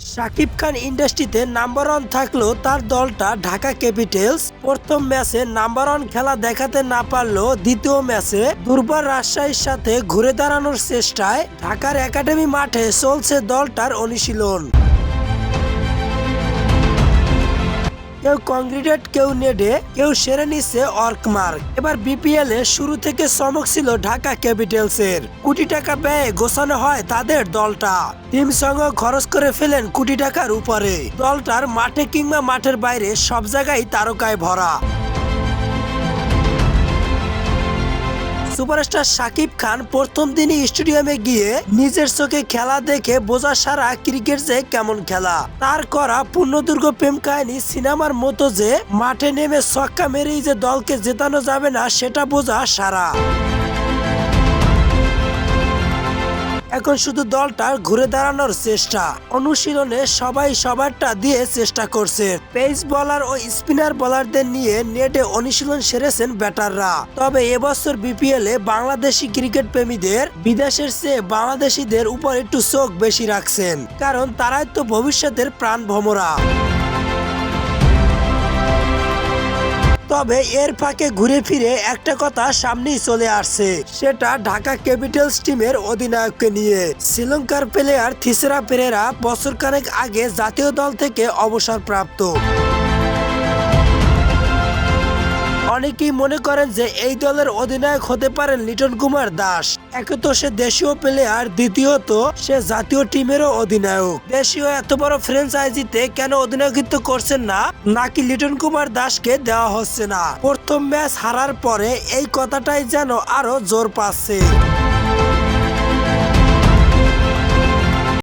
শাকিব খান ইন্ডাস্ট্রিতে number one থাকলেও তার দলটা ঢাকা ক্যাপিটালস প্রথম ম্যাচে নাম্বার ওয়ান খেলা দেখাতে না পারলেও দ্বিতীয় ম্যাচে দুর্বার রাজশাহীর সাথে ঘুরে দাঁড়ানোর চেষ্টায় ঢাকার একাডেমি মাঠে চলছে দলটার অনুশীলন। কেউ কংক্রিটেড কেউ নেডে, কেউ সেরে নিচ্ছে অর্কমার্ক এবার বিপিএল এ শুরু থেকে চমক ছিল ঢাকা ক্যাপিটালস এর কোটি টাকা ব্যয়ে গোছানো হয় তাদের দলটা। টিম সঙ্গ খরচ করে ফেলেন কোটি টাকার উপরে। দলটার মাঠে কিংবা মাঠের বাইরে সব জায়গায় তারকায় ভরা। সুপারস্টার সাকিব খান প্রথম দিনই স্টেডিয়ামে গিয়ে নিজের চোখে খেলা দেখে বোঝা সারা ক্রিকেট যে কেমন খেলা। তার করা পূর্ণদুর্গ প্রেম কাহিনী সিনেমার মতো যে মাঠে নেমে ছক্কা মেরেই যে দলকে জেতানো যাবে না, সেটা বোঝা সারা। এখন শুধু দলটার ঘুরে দাঁড়ানোর চেষ্টা। অনুশীলনে সবাই সবারটা দিয়ে চেষ্টা করছে। পেস বলার ও স্পিনার বলারদের নিয়ে নেটে অনুশীলন সেরেছেন ব্যাটাররা। তবে এবছর বিপিএল এ বাংলাদেশি ক্রিকেট প্রেমীদের বিদেশের চেয়ে বাংলাদেশিদের উপর একটু চোখ বেশি রাখছেন। কারণ তারাই তো ভবিষ্যতের প্রাণ ভমরা তবে এর ফাঁকে ঘুরে ফিরে একটা কথা সামনেই চলে আসছে। সেটা ঢাকা ক্যাপিটালস টিমের অধিনায়ককে নিয়ে। শ্রীলঙ্কার প্লেয়ার থিসরা পেরেরা বছর কানেক আগে জাতীয় দল থেকে অবসরপ্রাপ্ত। অনেকেই মনে করেন যে এই দলের অধিনায়ক হতে পারেন লিটন কুমার দাস। একে তো সে দেশীয় প্লেয়ার দ্বিতীয়ত সে জাতীয় টিমেরও অধিনায়ক। দেশীয় এত বড় ফ্র্যাঞ্চাইজিতে কেন অধিনায়কত্ব করছেন না? নাকি লিটন কুমার দাসকে দেওয়া হচ্ছে না? প্রথম ম্যাচ হারার পরে এই কথাটাই যেন আরও জোর পাচ্ছে।